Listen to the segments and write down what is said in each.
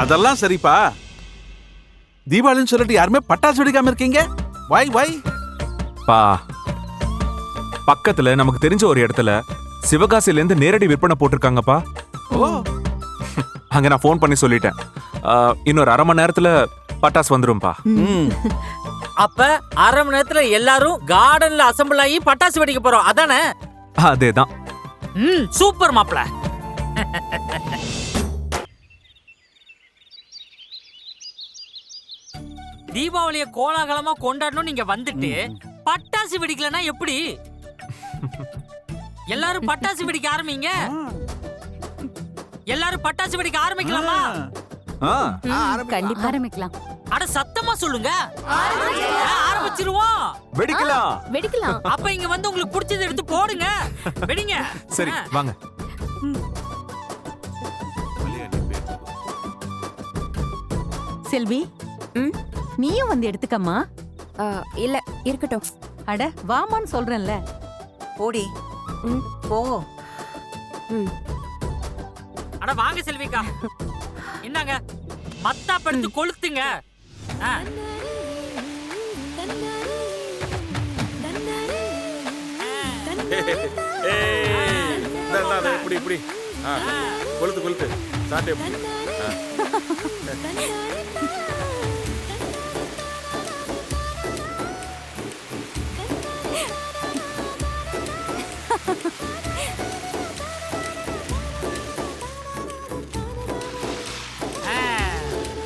அதெல்லாம் சரிப்பா. தீபாவளின்னு சொல்லிட்டு யாருமே பட்டாசு வெடிக்காம இருக்கீங்க? வை வை பா பக்கத்துல நமக்கு தெரிஞ்ச ஒரு இடத்துல சிவகாசில இருந்து நேரடி விற்பனை போட்டிருக்காங்கப்பா. ஓ. அங்க நான் ஃபோன் பண்ணி சொல்லிட்டேன். இன்னொரு அரை மணி நேரத்துல பட்டாசு வந்துரும்பா ம். அப்ப அரை மணி நேரத்துல எல்லாரும் கார்டன்ல அசம்பிள் ஆகி பட்டாசு வெடிக்க போறோம். அதானே? அதேதான். ம் சூப்பர் மாப்ள தீபாவளிய கோலாகலமா கொண்டாடணும் நீங்க வந்துட்டு பட்டாசு வெடிக்கலனா எப்படி? எல்லாரும் பட்டாசு வெடிக்க ஆரம்பிங்க. எல்லாரும் பட்டாசு வெடிக்க ஆரம்பிக்கலாமா? ஆ, கண்டிப்பா ஆரம்பிக்கலாம். அட சத்தமா சொல்லுங்க. ஆரம்பிச்சிருவோம். வெடிக்கலாம். வெடிக்கலாம். அப்ப இங்க வந்து உங்களுக்கு பிடிச்சதை எடுத்து போடுங்க. வெடிங்க. சரி. வாங்க. செல்வி ம்? நீயும் வந்து எடுத்துக்கம்மா. இல்ல இருக்கட்டும். அட வாமான்னு சொல்றேன்ல. போடி. ம். போ. ம். அட வாங்க செல்விக்கா. என்னங்க மத்தாப் எடுத்து கொளுத்துங்க. இப்படி இப்படி கொளுத்து கொளுத்து.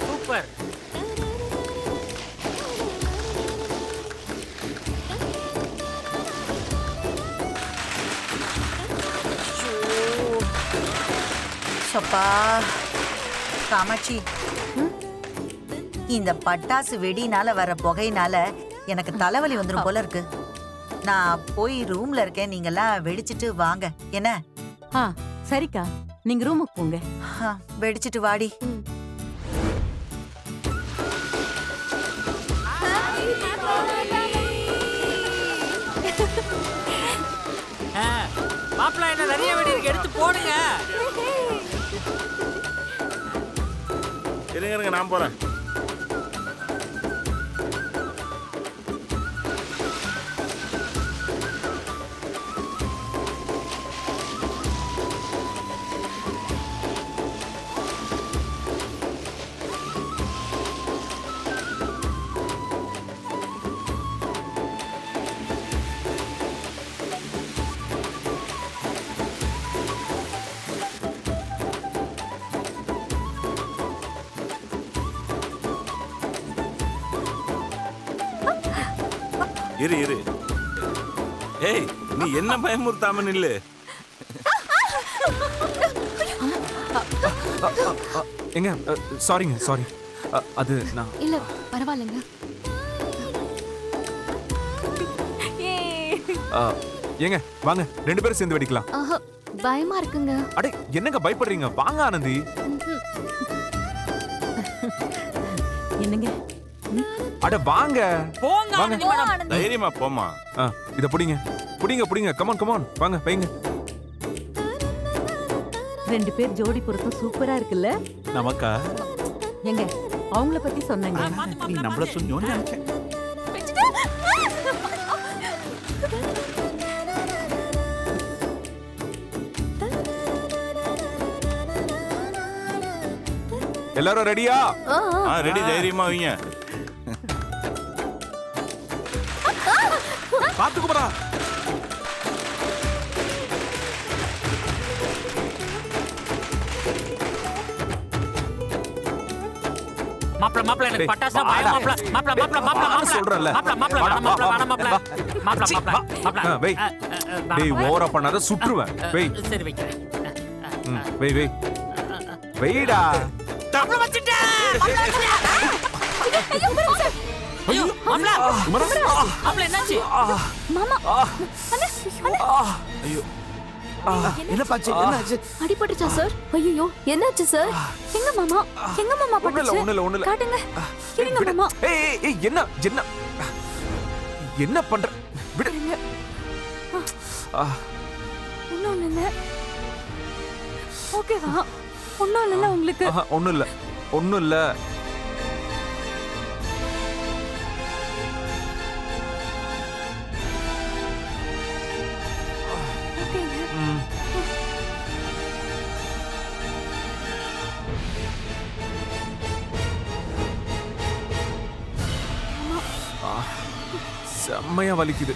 சூப்பர். சப்பா காமாட்சி. இந்த பட்டாசு வெடினால வர புகையினால எனக்கு தலைவலி வந்துடும் போல இருக்கு. நான் போய் ரூம்ல இருக்கேன். நீங்கெல்லாம் வெடிச்சிட்டு வாங்க. என்ன? ஆ சரிக்கா. நீங்க ரூமுக்கு போங்க. ஆ, வெடிச்சிட்டு வாடி. ஆ, மாப்பிள்ளை என்ன நிறைய வெடி இருக்கு. எடுத்து போடுங்க. இருங்க இருங்க நான் போறேன். இரு இரு. ஏய் நீ என்ன பயமுறுத்தாம நில்லு? எங்க சாரிங்க சாரி. அது நான் இல்ல பரவாயில்லைங்க. ஆ, ஏங்க வாங்க ரெண்டு பேரும் சேர்ந்து வெடிக்கலாம். ஆஹா, பயமா இருக்குங்க. அடே என்னங்க பயப்படுறீங்க? வாங்க ஆனந்தி. என்னங்க? அட வாங்க. போங்க வாங்க. ஆனந்தி மேடம். தைரியமா போமா ஆ, இத புடிங்க. புடிங்க புடிங்க. கமான் கமான் வாங்க வைங்க. ரெண்டு பேர் ஜோடி பொருத்தம் சூப்பரா இருக்குல்ல? நமக்கா? எங்க? அவங்கள பத்தி சொன்னேங்க. நீ நம்மள. சொன்னோன்னு நினைச்சேன். எல்லாரும் ரெடியா ஆ, ஆ. ஆ ரெடி தைரியமா வைங்க. பாத்துக்குப்படா மாப்பிள மாப்பிள எனக்கு பட்டாசா. பயம் மாப்பிள மாப்பிள மாப்பிள மாப்பிள வாடா மாப்பிள. சொல்றேன்ல. மாப்பிள மாப்பிள வாடா, வேணாம் மாப்பிள வா, வேணாம் வை. டேய் ஓவரா பண்ணாத சுற்றுவேன். வெய் சரி வைக்கிறேன். வெய் வெய் வெய்டா வச்சிட்டேன். ஐயோ மாப்பிள. மாப்பிள என்னாச்சு? மாமா ஐயோ. என்னப்பாச்சு? என்னாச்சு? அடிபட்டுச்சா சார்? ஐயோ என்னாச்சு சார்? எங்க மாமா? எங்க மாமா பட்டுச்சு? ஒண்ணுல ஒண்ணுல காட்டுங்க. இருங்க. மாமா. ஏய் ஏய், ஏய் என்ன என்ன? என்ன பண்ற? விடு. ஆ, ஒண்ணும் இல்ல ஓகேவா? ஒண்ணும் இல்ல உங்களுக்கு. ஒண்ணும் இல்ல. ஒன்றும் இல்லை. செம்மையா வலிக்குது.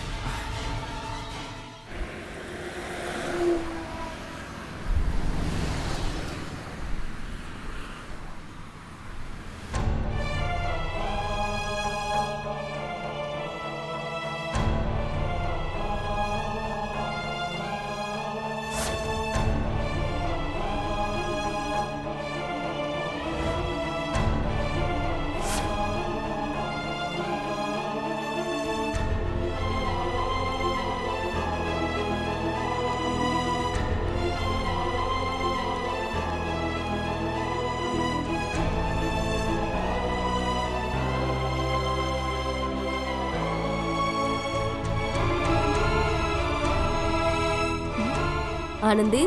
ஆனந்தி?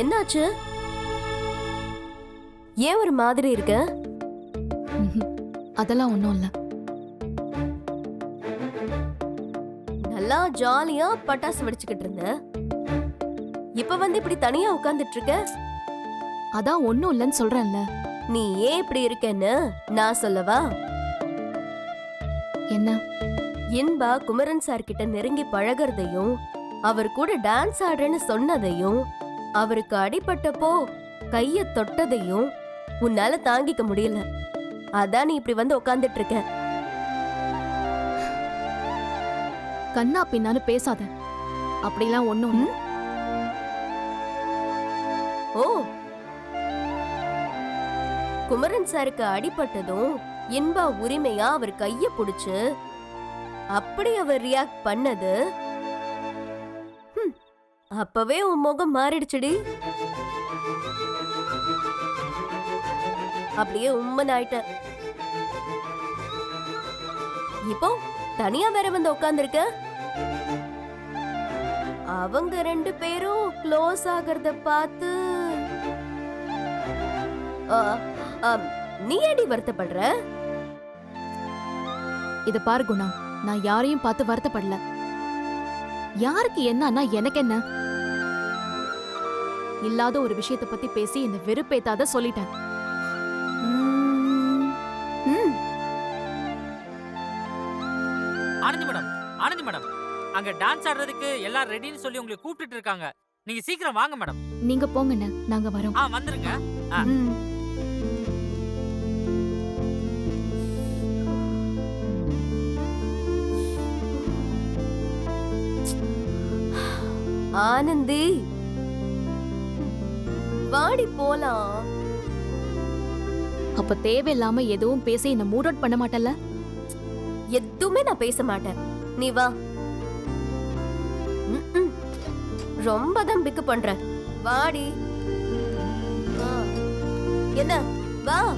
என்னாச்சு? ஏன் ஒரு மாதிரி இருக்க? அதெல்லாம் ஒன்றும் இல்லை. நல்லா ஜாலியா பட்டாசு வெடிச்சுக்கிட்டு இருந்த. இப்ப வந்து இப்படி தனியா உட்கார்ந்துட்டு இருக்க? அதான் ஒன்றும் இல்லைன்னு சொல்றேன்ல. நீ ஏன் இப்படி இருக்கேன்னு நான் சொல்லவா? என்ன? இன்பா குமரன் சார் கிட்ட நெருங்கி பழகுறதையும் அவர் கூட டான்ஸ் ஆடுறேன்னு சொன்னதையும் அவருக்கு அடிபட்டப்போ கைய தொட்டதையும் உன்னால தாங்கிக்க முடியல. அதான் நீ இப்படி வந்து உட்கார்ந்துட்டு இருக்க. கண்ணா பின்னான்னு பேசாத. அப்படிலாம் இல்லை. ஓ. குமரன் சாருக்கு அடிபட்டதும் இன்பா உரிமையா அவர் கைய புடிச்சு அப்படி அவர் ரியாக்ட் பண்ணது. அப்பவே உன் முகம் மாறிடுச்சுடி. அப்படியே உம்மன் ஆயிட்ட. இப்போ தனியா வேற வந்து உட்கார்ந்துருக்க அவங்க ரெண்டு பேரும் க்ளோஸ் ஆகிறத பார்த்து நீ ஏடி வருத்தப்படுற? இத பாரு குணா. நான் யாரையும் பார்த்து வருத்தப்படல. யாருக்கு என்னன்னா எனக்கு என்ன இல்லாத ஒரு விஷயத்தை பத்தி பேசி என்ன வெறுப்பேத்தாத சொல்லிட்டேன். ஆனந்தி மேடம் ஆனந்தி மேடம் அங்க டான்ஸ் ஆடுறதுக்கு எல்லாம் ரெடின்னு சொல்லி உங்களை கூப்பிட்டுட்டு இருக்காங்க. நீங்க சீக்கிரம் வாங்க மேடம். நீங்க போங்கண்ணே நாங்க வரோம். ஆ வந்துருங்க. ஆ. ஆனந்தி. வாடி போலாம். அப்ப தேவையில்லாம எதுவும் பேசி என்ன மூட் அவுட் பண்ண மாட்டல்ல? எதுவுமே நான் பேச மாட்டேன். நீ வா. ரொம்ப தான் பிக்கு பண்ற. வாடி. என்ன? வா.